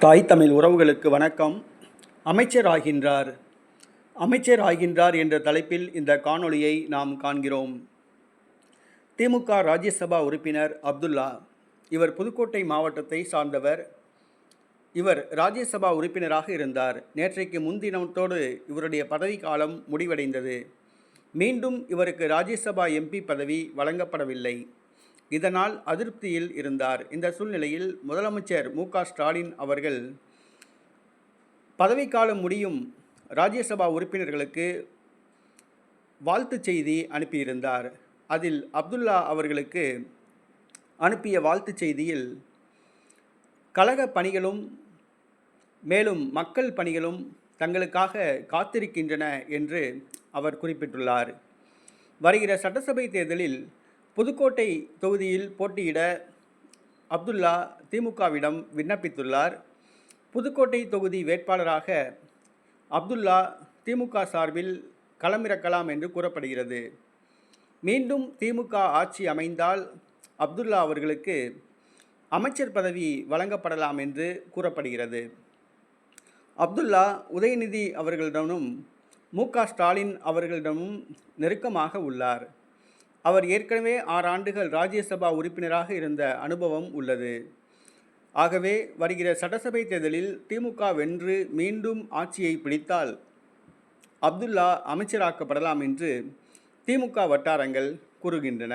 தாய் தமிழ் உறவுகளுக்கு வணக்கம். அமைச்சர் ஆகின்றார் அமைச்சர் ஆகின்றார் என்ற தலைப்பில் இந்த காணொளியை நாம் காண்கிறோம். திமுக ராஜ்யசபா உறுப்பினர் அப்துல்லா இவர் புதுக்கோட்டை மாவட்டத்தை சார்ந்தவர். இவர் ராஜ்யசபா உறுப்பினராக இருந்தார். நேற்றைக்கு முன்தினத்தோடு இவருடைய பதவிக்காலம் முடிவடைந்தது. மீண்டும் இவருக்கு ராஜ்யசபா எம்பி பதவி வழங்கப்படவில்லை. இதனால் அதிருப்தியில் இருந்தார். இந்த சூழ்நிலையில் முதலமைச்சர் மு. ஸ்டாலின் அவர்கள் பதவிக்காலம் முடியும் ராஜ்யசபா உறுப்பினர்களுக்கு வாழ்த்துச் செய்தி அனுப்பியிருந்தார். அதில் அப்துல்லா அவர்களுக்கு அனுப்பிய வாழ்த்துச் செய்தியில் கழக பணிகளும் மேலும் மக்கள் பணிகளும் தங்களுக்காக காத்திருக்கின்றன என்று அவர் குறிப்பிட்டுள்ளார். வருகிற சட்டசபை தேர்தலில் புதுக்கோட்டை தொகுதியில் போட்டியிட அப்துல்லா திமுகவிடம் விண்ணப்பித்துள்ளார். புதுக்கோட்டை தொகுதி வேட்பாளராக அப்துல்லா திமுக சார்பில் களமிறக்கலாம் என்று கூறப்படுகிறது. மீண்டும் திமுக ஆட்சி அமைந்தால் அப்துல்லா அவர்களுக்கு அமைச்சர் பதவி வழங்கப்படலாம் என்று கூறப்படுகிறது. அப்துல்லா உதயநிதி அவர்களிடமும் மு க ஸ்டாலின் அவர்களிடமும் நெருக்கமாக உள்ளார். அவர் ஏற்கனவே ஆறு ஆண்டுகள் ராஜ்யசபா உறுப்பினராக இருந்த அனுபவம் உள்ளது. ஆகவே வருகிற சட்டசபை தேர்தலில் திமுக வென்று மீண்டும் ஆட்சியை பிடித்தால் அப்துல்லா அமைச்சராக்கப்படலாம் என்று திமுக வட்டாரங்கள் கூறுகின்றன.